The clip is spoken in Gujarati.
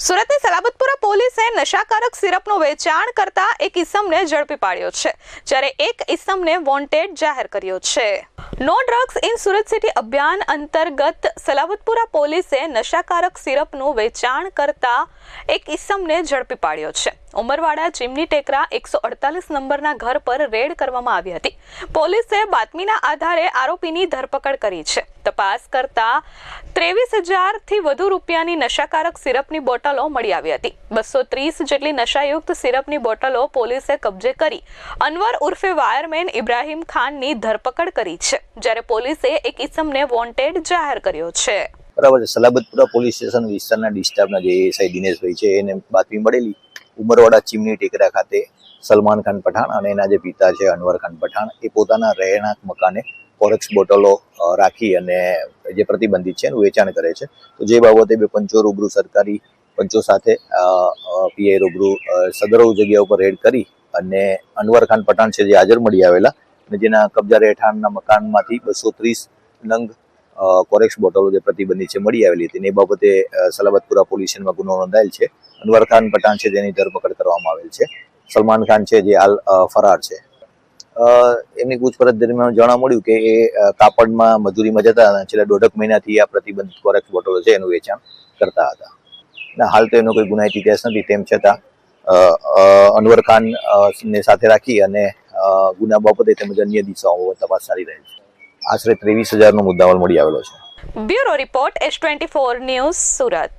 સુરતની સલાબતપુરા પોલીસે નશાકારક સિરપનું વેચાણ કરતા એક ઇસમને ઝડપી પાડ્યો છે, જ્યારે એક ઇસમને વોન્ટેડ જાહેર કર્યો છે. No drugs in Surat city અભિયાન અંતર્ગત સલાબતપુરા પોલીસે નશાકારક સિરપનું વેચાણ કરતા એક ઇસમને ઝડપી પાડ્યો છે ઉમરવાડા ચીમની ટેકરા એકસો અડતાલીસ નંબરના ઘર પર રેડ કરવામાં આવી હતી પોલીસે બાતમીના આધારે આરોપીની ધરપકડ કરી છે તપાસ કરતા ત્રેવીસ હજારથી વધુ રૂપિયાની નશાકારક સિરપની બોટલો મળી આવી હતી। બસો ત્રીસ જેટલી નશાયુક્ત સિરપની બોટલો પોલીસે કબજે કરી અનવર ઉર્ફે વાયરમેન ઇબ્રાહિમ ખાનની ધરપકડ કરી છે। જ્યારે પોલીસે એક ઇસમને વોન્ટેડ જાહેર કર્યો છે. બરાબર છે. સલાબતપુરા પોલીસ સ્ટેશન વિસ્તારના ડિસ્ટાફના જે એસઆઈ દિનેશભાઈ છે, એને બાતમી મળેલી. ઉમરવાડા ચીમની ટેકરા ખાતે સલમાન ખાન પઠાણ અને એના જે પિતા છે, અનવર ખાન પઠાણ, એ પોતાના રહેણાંક મકાને ફોરેક્સ બોટલો રાખી અને જે પ્રતિબંધિત છે, એનું વેચાણ કરે છે. તો જે બાબતે બે પંચો રૂબરૂ સરકારી પંચો સાથે પીઆઈ રૂબરૂ સદરવ જગ્યા ઉપર રેડ કરી અને અનવર ખાન પઠાણ છે, જે હાજર મળી આવેલા જેના કબજા રહેઠાણના મકાનમાંથી બસો ત્રીસ નંગ કોરેક્સ બોટલો જે પ્રતિબંધિત છે, મળી આવેલી હતી. એ બાબતે સલાબતપુરા પોલીસ સ્ટેશનમાં ગુનો નોંધાયેલ છે. અનવર ખાન પઠાણ છે, જેની ધરપકડ કરવામાં આવેલ છે. સલમાન ખાન છે, જે હાલ ફરાર છે. એમની પૂછપરછ દરમિયાન જાણવા મળ્યું કે એ કાપડમાં મજૂરીમાં જતા અને છેલ્લા દોઢક મહિનાથી આ પ્રતિબંધિત કોરેક્સ બોટલો છે, એનું વેચાણ કરતા હતા. અને હાલ તો એનો કોઈ ગુનાહિત ઇતિહાસ નથી, તેમ છતાં અનવર ખાન ને સાથે રાખી અને ગુના બાબતે તેમજ અન્ય દિશાઓ તપાસ ચાલી રહી છે. આશરે ત્રેવીસ હજારનો મુદ્દામાલ મળી આવેલો છે. Bureau report S twenty four news Surat.